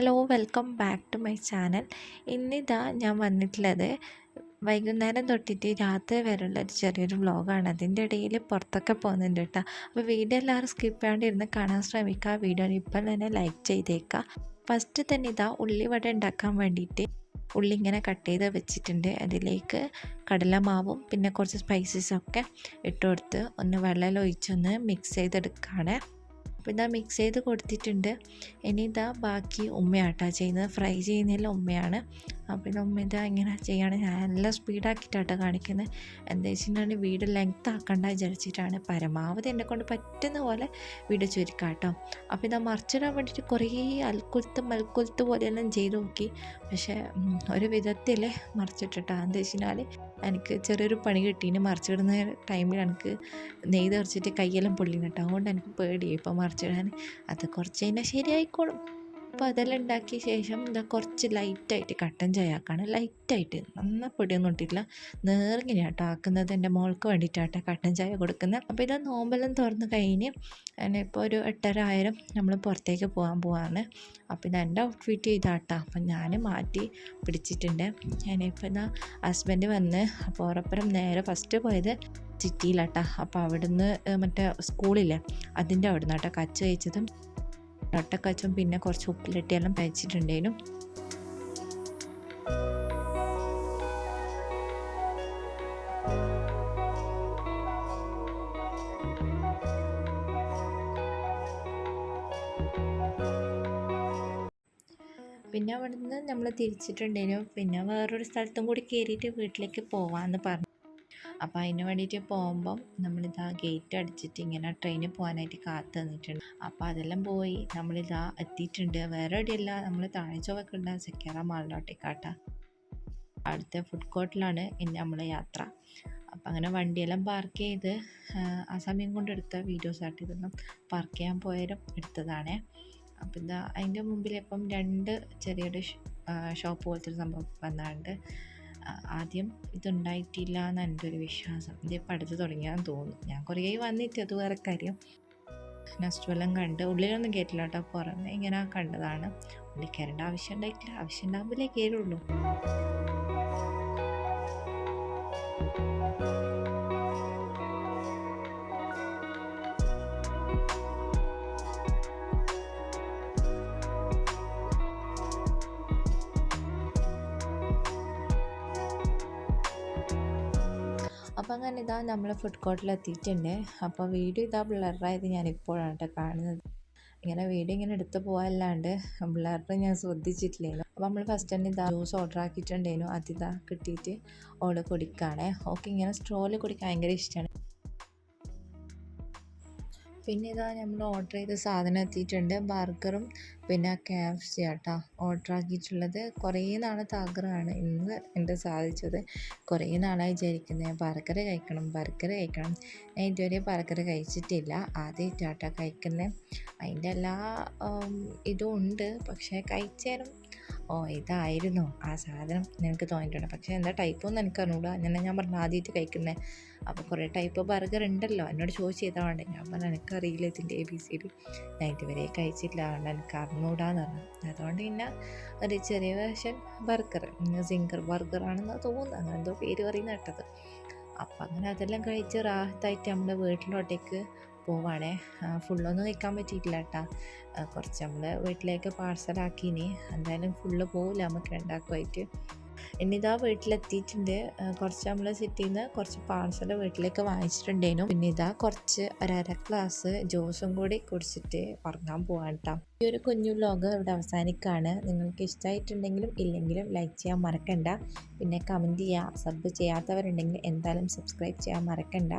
Hello welcome back to my channel. ഇന്നിതാ ഞാൻ വന്നിട്ടുള്ളത് വൈകുന്നേരം തൊട്ടിട്ട് രാത്രി വരെയുള്ള ഒരു ചെറിയൊരു വ്ളോഗാണ് അതിന്റെ ഇടയിൽ പുറത്തൊക്കെ പോകുന്നുണ്ട് കേട്ടോ. അപ്പോൾ വീഡിയോ എല്ലാവരും സ്കിപ്പ് ചെയ്യാണ്ടിരുന്ന് കാണാൻ ശ്രമിക്കുക. വീഡിയോ ഇപ്പം തന്നെ ലൈക്ക് ചെയ്തേക്കുക. ഫസ്റ്റ് തന്നെ ഇതാ ഉള്ളിവട ഉണ്ടാക്കാൻ വേണ്ടിയിട്ട് ഉള്ളി ഇങ്ങനെ കട്ട് ചെയ്ത് വെച്ചിട്ടുണ്ട്. അതിലേക്ക് കടലമാവും പിന്നെ കുറച്ച് സ്പൈസസൊക്കെ ഇട്ട് കൊടുത്ത് ഒന്ന് വെള്ളം ഒഴിച്ചൊന്ന് മിക്സ് ചെയ്തെടുക്കുകയാണ്. അപ്പോൾ ഇതാ മിക്സ് ചെയ്ത് കൊടുത്തിട്ടുണ്ട്. ഇനി ഇതാ ബാക്കി ഉമ്മയാട്ടാ ചെയ്യുന്നത്. ഫ്രൈ ചെയ്യുന്നതിൽ ഉമ്മയാണ്. അപ്പോൾ ഇത് ഉമ്മ ഇങ്ങനെ ചെയ്യാണ്. ഞാൻ നല്ല സ്പീഡാക്കിയിട്ടാട്ടോ കാണിക്കുന്നത് എന്താ വെച്ചിട്ടുണ്ടെങ്കിൽ വീട് ലെങ്ത് ആക്കണ്ട വിചാരിച്ചിട്ടാണ്. പരമാവധി എന്നെ കൊണ്ട് പറ്റുന്ന പോലെ വീട് ചുരുക്കാം കേട്ടോ അപ്പോൾ ഇതാ മറിച്ചിടാൻ വേണ്ടിയിട്ട് കുറേ അൽക്കുലത്ത് മൽക്കുലത്ത് പോലെയെല്ലാം ചെയ്ത് നോക്കി. പക്ഷേ ഒരു വിധത്തിൽ മറിച്ചിട്ടിട്ടാ. എന്താ വെച്ചാൽ എനിക്ക് ചെറിയൊരു പണി കിട്ടീന് മറിച്ചിടുന്ന ടൈമിൽ എനിക്ക് നെയ്ത് അരച്ചിട്ട് കയ്യെല്ലാം പൊള്ളിന് കേട്ടോ. അതുകൊണ്ട് എനിക്ക് പേടിയായി ഇപ്പോൾ മറിച്ചിടാൻ അത് കുറച്ച് കഴിഞ്ഞാൽ ശരിയായിക്കോളും. അപ്പോൾ അതെല്ലാം ഉണ്ടാക്കിയ ശേഷം എന്താ കുറച്ച് ലൈറ്റായിട്ട് കട്ടൻ ചായ ആക്കാണ്. ലൈറ്റായിട്ട് നന്ന പൊടിയൊന്നും ഇട്ടിട്ടില്ല. നേർങ്ങനെ കേട്ടോ ആക്കുന്നത് എന്റെ മോൾക്ക് വേണ്ടിയിട്ടാട്ടോ കട്ടൻ ചായ കൊടുക്കുന്നത്. അപ്പോൾ ഇത് നോമ്പെല്ലാം തുറന്ന് കഴിഞ്ഞ് ഇപ്പോൾ ഒരു എട്ടര ആയിരം നമ്മൾ പുറത്തേക്ക് പോകാൻ പോവാണ്. അപ്പോൾ ഇത് എന്റെ ഔട്ട്ഫിറ്റ് ഇതാട്ടാ. അപ്പം ഞാൻ മാറ്റി പിടിച്ചിട്ടുണ്ട്. ഞാനിപ്പോൾ എന്നാൽ ഹസ്ബൻഡ് വന്ന് അപ്പോൾ ഉറപ്പുറം നേരെ ഫസ്റ്റ് പോയത് സിറ്റിയിലാട്ടാ അപ്പോൾ അവിടുന്ന് മറ്റേ സ്കൂളില്ലേ അതിന്റെ അവിടുന്ന് കേട്ടോ കച്ച് കഴിച്ചതും മുട്ടക്കച്ചും പിന്നെ കുറച്ച് ഉപ്പിലിട്ടിയെല്ലാം കഴിച്ചിട്ടുണ്ടേനും പിന്നെ അവിടുന്ന് നമ്മൾ തിരിച്ചിട്ടുണ്ടേനും പിന്നെ വേറൊരു സ്ഥലത്തും കൂടി കയറിയിട്ട് വീട്ടിലേക്ക് പോവാമെന്ന് പറഞ്ഞു. അപ്പോൾ അതിന് വേണ്ടിയിട്ട് പോകുമ്പം നമ്മളിതാ ഗേറ്റ് അടിച്ചിട്ട് ഇങ്ങനെ ട്രെയിനിൽ പോകാനായിട്ട് കാത്തു നിന്നിട്ടുണ്ട്. അപ്പോൾ അതെല്ലാം പോയി നമ്മളിതാ എത്തിയിട്ടുണ്ട്. വേറെ എവിടെയല്ല നമ്മൾ താഴെ ഉണ്ട് സെക്കേറ മാളിലോട്ടേക്കാട്ടാ. അടുത്ത ഫുഡ് കോർട്ടിലാണ് ഇനി നമ്മളെ യാത്ര. അപ്പം അങ്ങനെ വണ്ടിയെല്ലാം പാർക്ക് ചെയ്ത് ആ സമയം കൊണ്ട് എടുത്ത വീഡിയോസ് ആയിട്ട് ഇതൊന്നും പാർക്ക് ചെയ്യാൻ പോയാലും എടുത്തതാണേ. അപ്പം ഇതാ അതിന്റെ മുമ്പിൽ ഇപ്പം രണ്ട് ചെറിയൊരു ഷോപ്പ് പോലത്തെ ഒരു സംഭവം വന്നാണ്ട്. ആദ്യം ഇതുണ്ടായിട്ടില്ല എന്നാണ് എന്റെ ഒരു വിശ്വാസം. ഇതിപ്പോൾ അടുത്ത് തുടങ്ങിയാന്ന് തോന്നുന്നു. ഞാൻ കുറേ വന്നിട്ട് അത് വേറെ കാര്യം. നെക്സ്റ്റ് കണ്ട് ഉള്ളിലൊന്നും കയറ്റില്ല കേട്ടോ. പുറമെ ഇങ്ങനെ കണ്ടതാണ്. ഉള്ളിൽ കയറേണ്ട ആവശ്യം ഉണ്ടായിട്ടില്ല. ആവശ്യം ഉണ്ടാകുമ്പോഴേ കയറുള്ളൂ അപ്പോൾ അങ്ങനെ ഇതാ നമ്മൾ ഫുഡ് കോർട്ടിൽ എത്തിയിട്ടുണ്ട്. അപ്പോൾ വീഡിയോ ഇതാ ബ്ലറായത് ഞാൻ ഇപ്പോഴാണ് കേട്ടോ കാണുന്നത്. ഇങ്ങനെ വീഡിയോ ഇങ്ങനെ എടുത്ത് പോകാനല്ലാണ്ട് ബ്ലർ ഞാൻ ശ്രദ്ധിച്ചിട്ടില്ലേനു. അപ്പോൾ നമ്മൾ ഫസ്റ്റ് തന്നെ ഇതാ ജ്യൂസ് ഓർഡർ ആക്കിയിട്ടുണ്ടേനു. അതിതാ കിട്ടിയിട്ട് ഓൾ കുടിക്കുകയാണേ ഓക്കെ ഇങ്ങനെ സ്ട്രോൽ കുടിക്കാൻ ഭയങ്കര ഇഷ്ടമാണ് പിന്നെ ഇതാ നമ്മൾ ഓർഡർ ചെയ്ത സാധനം എത്തിയിട്ടുണ്ട്. ബർഗറും പിന്നെ കെ എഫ് ഓർഡർ ആക്കിയിട്ടുള്ളത്. കുറേ നാളത്തെ ആഗ്രഹമാണ് ഇന്ന് എന്റെ സാധിച്ചത്. കുറേ നാളായി വിചാരിക്കുന്നത് ബർഗർ കഴിക്കണം ബർഗർ കഴിക്കണം. ഞാൻ ഇതുവരെ ബർഗർ കഴിച്ചിട്ടില്ല. ആദ്യമായിട്ടാട്ടോ കഴിക്കുന്നത് അതിന്റെ എല്ലാ ഇതും ഉണ്ട്. പക്ഷേ കഴിച്ചാലും ഓ ഇതായിരുന്നു ആ സാധനം നിനക്ക് തോന്നിയിട്ടുണ്ട്. പക്ഷേ എന്താ ടൈപ്പൊന്നും എനിക്ക് അറിഞ്ഞൂടാ അങ്ങനെ ഞാൻ പറഞ്ഞു ആദ്യമായിട്ട് കഴിക്കുന്നത് അപ്പോൾ കുറേ ടൈപ്പ് ബർഗർ ഉണ്ടല്ലോ. എന്നോട് ചോദിച്ച് ചെയ്താൽ വേണ്ട? ഞാൻ പറഞ്ഞു എനിക്കറിയില്ല ഇതിന്റെ എ ബി സി ഡി ഞാൻ ഇതുവരെ കഴിച്ചിട്ടില്ല. അതുകൊണ്ട് എനിക്ക് അറിഞ്ഞൂടാന്ന് പറഞ്ഞു. അതുകൊണ്ട് പിന്നെ ഒരു ചെറിയ വേഷൻ ബർഗർ സിംഗർ ബർഗർ ആണെന്ന് തോന്നുന്നു. അങ്ങനെ എന്തോ പേര് പറയുന്ന കേട്ടത്. അപ്പം അങ്ങനെ അതെല്ലാം കഴിച്ച് റാഹത്തായിട്ട് നമ്മുടെ വീട്ടിലോട്ടേക്ക് പോവാണേ. ഫുള്ളൊന്നും കഴിക്കാൻ പറ്റിയിട്ടില്ല കേട്ടോ കുറച്ച് നമ്മൾ വീട്ടിലേക്ക് പാഴ്സലാക്കിനി എന്തായാലും ഫുള്ള് പോവില്ല നമുക്ക് ഉണ്ടാക്കുമായിട്ട് ഇന്നിതാ വീട്ടിലെത്തിയിട്ടുണ്ട്. കുറച്ച് നമ്മൾ സിറ്റിയിൽ നിന്ന് കുറച്ച് പാർസൽ വീട്ടിലേക്ക് വാങ്ങിച്ചിട്ടുണ്ടേനു പിന്നെ ഇതാ കുറച്ച് ഒരര ഗ്ലാസ് ജ്യൂസും കൂടി കുടിച്ചിട്ട് ഉറങ്ങാൻ പോവാൻ കേട്ടോ ഈ ഒരു കുഞ്ഞു വ്ലോഗ് ഇവിടെ അവസാനിക്കുകയാണ് നിങ്ങൾക്ക് ഇഷ്ടമായിട്ടുണ്ടെങ്കിലും ഇല്ലെങ്കിലും ലൈക്ക് ചെയ്യാൻ മറക്കണ്ട. പിന്നെ കമന്റ് ചെയ്യുക സബ് ചെയ്യാത്തവരുണ്ടെങ്കിൽ എന്തായാലും സബ്സ്ക്രൈബ് ചെയ്യാൻ മറക്കണ്ട.